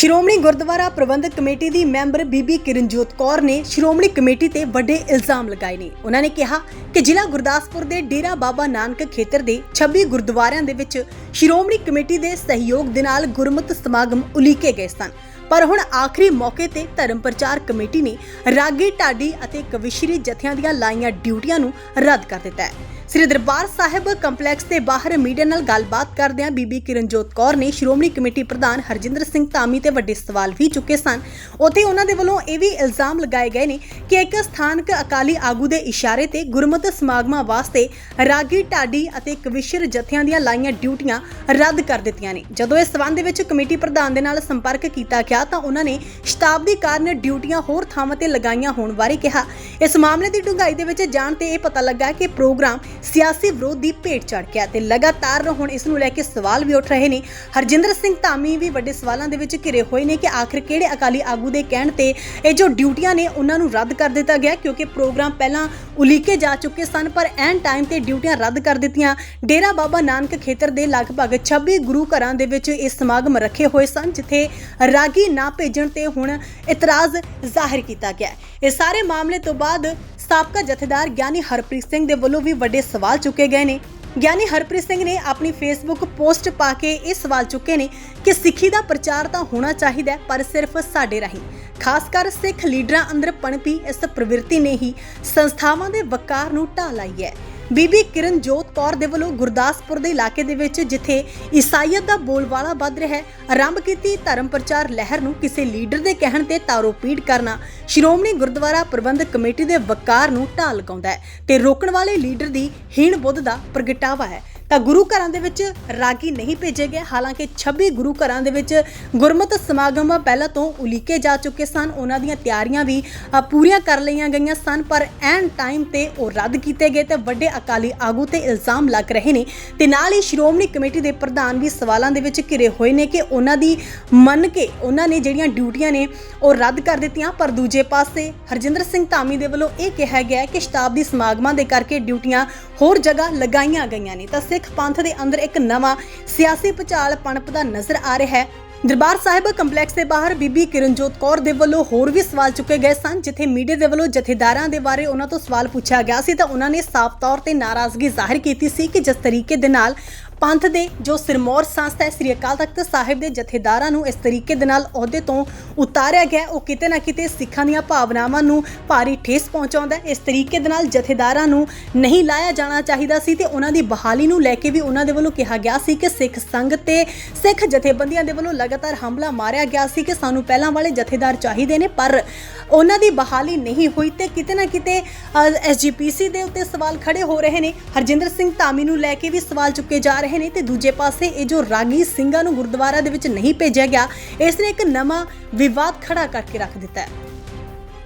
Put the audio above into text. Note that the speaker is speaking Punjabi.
ਸ਼੍ਰੋਮਣੀ ਗੁਰਦੁਆਰਾ ਪ੍ਰਬੰਧਕ ਕਮੇਟੀ ਦੀ ਮੈਂਬਰ ਬੀਬੀ ਕਿਰਨਜੋਤ ਕੌਰ ਨੇ ਸ਼੍ਰੋਮਣੀ ਕਮੇਟੀ ਤੇ ਵੱਡੇ ਇਲਜ਼ਾਮ ਲਗਾਏ ਨੇ। ਉਹਨਾਂ ਨੇ ਕਿਹਾ ਕਿ ਜ਼ਿਲ੍ਹਾ ਗੁਰਦਾਸਪੁਰ ਦੇ ਡੇਰਾ ਬਾਬਾ ਨਾਨਕ ਖੇਤਰ ਦੇ 26 ਗੁਰਦੁਆਰਿਆਂ ਦੇ ਵਿੱਚ ਸ਼੍ਰੋਮਣੀ ਕਮੇਟੀ ਦੇ ਸਹਿਯੋਗ ਦੇ ਨਾਲ ਗੁਰਮਤਿ ਸਮਾਗਮ ਉਲੀਕੇ ਗਏ ਸਨ। ਪਰ ਹੁਣ ਆਖਰੀ ਮੌਕੇ ਤੇ ਧਰਮ ਪ੍ਰਚਾਰ ਕਮੇਟੀ ਨੇ ਰਾਗੀ ਢਾਡੀ ਅਤੇ ਕਵਿਸ਼ਰੀ ਜਥਿਆਂ ਦੀਆਂ ਲਾਈਆਂ ਡਿਊਟੀਆਂ ਨੂੰ ਰੱਦ ਕਰ ਦਿੱਤਾ ਹੈ। ਸ੍ਰੀ ਦਰਬਾਰ ਸਾਹਿਬ ਕੰਪਲੈਕਸ ਦੇ ਬਾਹਰ ਮੀਡੀਆ ਨਾਲ ਗੱਲਬਾਤ ਕਰਦਿਆਂ ਬੀਬੀ ਕਿਰਨਜੋਤ ਕੌਰ ਨੇ ਸ਼੍ਰੋਮਣੀ ਕਮੇਟੀ ਪ੍ਰਧਾਨ ਹਰਜਿੰਦਰ ਸਿੰਘ ਧਾਮੀ ਤੇ ਵੱਡੇ ਸਵਾਲ ਵੀ ਚੁੱਕੇ ਸਨ। ਉੱਥੇ ਉਹਨਾਂ ਦੇ ਵੱਲੋਂ ਇਹ ਵੀ ਇਲਜ਼ਾਮ ਲਗਾਏ ਗਏ ਨੇ ਕਿ ਇੱਕ ਸਥਾਨਕ ਅਕਾਲੀ ਆਗੂ ਦੇ ਇਸ਼ਾਰੇ ਤੇ ਗੁਰਮਤਿ ਸਮਾਗਮਾਂ ਵਾਸਤੇ ਰਾਗੀ ਢਾਡੀ ਅਤੇ ਕਵਿਸ਼ਰ ਜਥਿਆਂ ਦੀਆਂ ਲਾਈਆਂ ਡਿਊਟੀਆਂ ਰੱਦ ਕਰ ਦਿੱਤੀਆਂ ਨੇ। ਜਦੋਂ ਇਸ ਸਬੰਧ ਦੇ ਵਿੱਚ ਕਮੇਟੀ ਪ੍ਰਧਾਨ ਦੇ ਨਾਲ ਸੰਪਰਕ ਕੀਤਾ ਗਿਆ ਤਾਂ ਉਹਨਾਂ ਨੇ ਸ਼ਤਾਬਦੀ ਕਾਰਨ ਡਿਊਟੀਆਂ ਹੋਰ ਥਾਵਾਂ ਤੇ ਲਗਾਈਆਂ ਹੋਣ ਬਾਰੇ ਕਿਹਾ ਇਸ ਮਾਮਲੇ ਦੀ ਡੂੰਘਾਈ ਦੇ ਵਿੱਚ ਜਾਣ ਤੇ ਇਹ ਪਤਾ ਲੱਗਾ ਕਿ ਪ੍ਰੋਗਰਾਮ ਸਿਆਸੀ ਵਿਰੋਧ ਦੀ ਭੇਟ ਚੜ ਗਿਆ ਤੇ ਲਗਾਤਾਰ ਹੁਣ ਇਸ ਨੂੰ ਲੈ ਕੇ ਸਵਾਲ ਵੀ ਉੱਠ ਰਹੇ ਨੇ। ਹਰਜਿੰਦਰ ਸਿੰਘ ਧਾਮੀ ਵੀ ਵੱਡੇ ਸਵਾਲਾਂ ਦੇ ਵਿੱਚ ਘਿਰੇ ਹੋਏ ਨੇ ਕਿ ਆਖਿਰ ਕਿਹੜੇ ਅਕਾਲੀ ਆਗੂ ਦੇ ਕਹਿਣ ਤੇ ਇਹ ਜੋ ਡਿਊਟੀਆਂ ਨੇ ਉਹਨਾਂ ਨੂੰ ਰੱਦ ਕਰ ਦਿੱਤਾ ਗਿਆ, ਕਿਉਂਕਿ ਪ੍ਰੋਗਰਾਮ ਪਹਿਲਾਂ ਉਲੀਕੇ ਜਾ ਚੁੱਕੇ ਸਨ, ਪਰ ਐਨ ਟਾਈਮ ਤੇ ਡਿਊਟੀਆਂ ਰੱਦ ਕਰ ਦਿੱਤੀਆਂ। ਡੇਰਾ ਬਾਬਾ ਨਾਨਕ ਖੇਤਰ ਦੇ ਲਗਭਗ 26 ਗੁਰੂ ਘਰਾਂ ਦੇ ਵਿੱਚ ਇਹ ਸਮਾਗਮ ਰੱਖੇ ਹੋਏ ਸਨ, ਜਿੱਥੇ ਰਾਗੀ ਨਾ ਭੇਜਣ ਤੇ ਹੁਣ ਇਤਰਾਜ਼ ਜ਼ਾਹਿਰ ਕੀਤਾ ਗਿਆ। ਇਹ ਸਾਰੇ ਮਾਮਲੇ ਤੋਂ ਬਾਅਦ ਸਾਬਕਾ ਜਥੇਦਾਰ ਗਿਆਨੀ ਹਰਪ੍ਰੀਤ ਸਿੰਘ ਦੇ ਵੱਲੋਂ ਵੀ ਵੱਡੇ ਸਵਾਲ ਚੁੱਕੇ ਗਏ ਨੇ। ਗਿਆਨੀ ਹਰਪ੍ਰੀਤ ਸਿੰਘ ਨੇ ਆਪਣੀ ਫੇਸਬੁੱਕ ਪੋਸਟ ਪਾ ਕੇ ਇਹ ਸਵਾਲ ਚੁੱਕੇ ਨੇ ਕਿ ਸਿੱਖੀ ਦਾ ਪ੍ਰਚਾਰ ਤਾਂ ਹੋਣਾ ਚਾਹੀਦਾ ਪਰ ਸਿਰਫ ਸਾਡੇ ਰਾਹੀਂ। ਖਾਸ ਕਰ ਸਿੱਖ ਲੀਡਰਾਂ ਅੰਦਰ ਪਣਪੀ ਇਸ ਪ੍ਰਵਿਰਤੀ ਨੇ ਹੀ ਸੰਸਥਾਵਾਂ ਦੇ ਵਕਾਰ ਨੂੰ ਢਾਹ ਲਾਈ ਹੈ। ਬੀਬੀ ਕਿਰਨਜੋਤ ਕੌਰ ਦੇ ਵੱਲੋਂ ਗੁਰਦਾਸਪੁਰ ਦੇ ਇਲਾਕੇ ਦੇ ਵਿੱਚ ਜਿੱਥੇ ਈਸਾਈਅਤ ਦਾ ਬੋਲਬਾਲਾ ਵੱਧ ਰਿਹਾ ਹੈ, ਆਰੰਭ ਕੀਤੀ ਧਰਮ ਪ੍ਰਚਾਰ ਲਹਿਰ ਨੂੰ ਕਿਸੇ ਲੀਡਰ ਦੇ ਕਹਿਣ ਤੇ ਤਾਰੋ ਤਾਰੋਪੀੜ ਕਰਨਾ। ਸ਼੍ਰੋਮਣੀ ਗੁਰਦੁਆਰਾ ਪ੍ਰਬੰਧਕ ਕਮੇਟੀ ਦੇ ਵਕਾਰ ਨੂੰ ਢਾਹ ਲਗਾਉਂਦਾ ਹੈ ਤੇ ਰੋਕਣ ਵਾਲੇ ਲੀਡਰ ਦੀ ਹੀਣ ਬੁੱਧ ਦਾ ਪ੍ਰਗਟਾਵਾ ਹੈ। ਤਾਂ ਗੁਰੂ ਘਰਾਂ ਦੇ ਵਿੱਚ ਰਾਗੀ ਨਹੀਂ ਭੇਜੇ ਗਏ। ਹਾਲਾਂਕਿ 26 ਗੁਰੂ ਘਰਾਂ ਦੇ ਵਿੱਚ ਗੁਰਮਤਿ ਸਮਾਗਮ ਪਹਿਲਾਂ ਤੋਂ ਉਲੀਕੇ ਜਾ ਚੁੱਕੇ ਸਨ। ਉਹਨਾਂ ਦੀਆਂ ਤਿਆਰੀਆਂ ਵੀ ਪੂਰੀਆਂ ਕਰ ਲਈਆਂ ਗਈਆਂ ਸਨ, ਪਰ ਐਨ ਟਾਈਮ ਤੇ ਉਹ ਰੱਦ ਕੀਤੇ ਗਏ ਤੇ ਵੱਡੇ ਅਕਾਲੀ ਆਗੂ ਤੇ ਇਲਜ਼ਾਮ ਲੱਗ ਰਹੇ ਨੇ। ਤੇ ਨਾਲ ਹੀ ਸ਼੍ਰੋਮਣੀ ਕਮੇਟੀ ਦੇ ਪ੍ਰਧਾਨ ਵੀ ਸਵਾਲਾਂ ਦੇ ਵਿੱਚ ਘਿਰੇ ਹੋਏ ਨੇ ਕਿ ਉਹਨਾਂ ਦੀ ਮੰਨ ਕੇ ਉਹਨਾਂ ਨੇ ਜਿਹੜੀਆਂ ਡਿਊਟੀਆਂ ਨੇ, ਉਹ ਰੱਦ ਕਰ ਦਿੱਤੀਆਂ। ਪਰ ਦੂਜੇ ਪਾਸੇ ਹਰਜਿੰਦਰ ਸਿੰਘ ਧਾਮੀ ਦੇ ਵੱਲੋਂ ਇਹ ਕਿਹਾ ਗਿਆ ਕਿ ਸ਼ਤਾਬਦੀ ਸਮਾਗਮਾਂ ਦੇ ਕਰਕੇ ਡਿਊਟੀਆਂ ਹੋਰ ਜਗ੍ਹਾ ਲਗਾਈਆਂ ਗਈਆਂ ਨੇ। ਤਾਂ ਸਿੱਖ ਪੰਥ ਦੇ ਅੰਦਰ ਇੱਕ ਨਵਾਂ ਸਿਆਸੀ ਭੁਚਾਲ ਪਣਪਦਾ ਨਜ਼ਰ ਆ ਰਿਹਾ ਹੈ। ਦਰਬਾਰ ਸਾਹਿਬ ਕੰਪਲੈਕਸ ਦੇ ਬਾਹਰ ਬੀਬੀ ਕਿਰਨਜੋਤ ਕੌਰ ਦੇ ਵੱਲੋਂ ਹੋਰ ਵੀ ਸਵਾਲ ਚੁੱਕੇ ਗਏ ਸਨ, ਜਿੱਥੇ ਮੀਡੀਆ ਦੇ ਵੱਲੋਂ ਜਥੇਦਾਰਾਂ ਦੇ ਬਾਰੇ ਉਹਨਾਂ ਤੋਂ ਸਵਾਲ ਪੁੱਛਿਆ ਗਿਆ ਸੀ ਤਾਂ ਉਹਨਾਂ ਨੇ ਸਾਫ਼ ਤੌਰ ਤੇ ਨਾਰਾਜ਼ਗੀ ਜ਼ਾਹਿਰ ਕੀਤੀ ਸੀ ਕਿ ਜਿਸ ਤਰੀਕੇ ਦੇ ਨਾਲ ਪੰਥ ਦੇ ਜੋ ਸਿਰਮੌਰ ਸੰਸਥਾ ਹੈ, ਸ੍ਰੀ ਅਕਾਲ ਤਖਤ ਸਾਹਿਬ ਦੇ ਜਥੇਦਾਰਾਂ ਨੂੰ ਇਸ ਤਰੀਕੇ ਦੇ ਨਾਲ ਅਹੁਦੇ ਤੋਂ ਉਤਾਰਿਆ ਗਿਆ। ਉਹ ਕਿਤੇ ਨਾ ਕਿਤੇ ਸਿੱਖਾਂ ਦੀਆਂ ਭਾਵਨਾਵਾਂ ਨੂੰ ਭਾਰੀ ਠੇਸ ਪਹੁੰਚਾਉਂਦਾ ਇਸ ਤਰੀਕੇ ਦੇ ਨਾਲ ਜਥੇਦਾਰਾਂ ਨੂੰ ਨਹੀਂ ਲਾਇਆ ਜਾਣਾ ਚਾਹੀਦਾ ਸੀ ਤੇ ਉਹਨਾਂ ਦੀ ਬਹਾਲੀ ਨੂੰ ਲੈ ਕੇ ਵੀ ਉਹਨਾਂ ਦੇ ਵੱਲੋਂ ਕਿਹਾ ਗਿਆ ਸੀ ਕਿ ਸਿੱਖ ਸੰਗਤ ਤੇ ਸਿੱਖ ਜਥੇਬੰਦੀਆਂ ਦੇ ਵੱਲੋਂ ਲਗਾਤਾਰ ਹਮਲਾ ਮਾਰਿਆ ਗਿਆ ਸੀ ਕਿ ਸਾਨੂੰ ਪਹਿਲਾਂ ਵਾਲੇ ਜਥੇਦਾਰ ਚਾਹੀਦੇ ਨੇ, ਪਰ ਉਹਨਾਂ ਦੀ ਬਹਾਲੀ ਨਹੀਂ ਹੋਈ ਤੇ ਕਿਤੇ ਨਾ ਕਿਤੇ ਐਸਜੀਪੀਸੀ ਦੇ ਉੱਤੇ ਸਵਾਲ ਖੜੇ ਹੋ ਰਹੇ ਨੇ। ਹਰਜਿੰਦਰ ਸਿੰਘ ਧਾਮੀ ਨੂੰ ਲੈ ਕੇ ਵੀ ਸਵਾਲ ਚੁੱਕੇ ਜਾ ਰਹੇ ਰਹੇ ਨੇ ਤੇ ਦੂਜੇ ਪਾਸੇ ਇਹ ਜੋ ਰਾਗੀ ਸਿੰਘਾਂ ਨੂੰ ਗੁਰਦੁਆਰਾ ਦੇ ਵਿੱਚ ਨਹੀਂ ਭੇਜਿਆ ਗਿਆ, ਇਸ ਨੇ ਇੱਕ ਨਵਾਂ ਵਿਵਾਦ ਖੜਾ ਕਰਕੇ ਰੱਖ ਦਿੱਤਾ ਹੈ।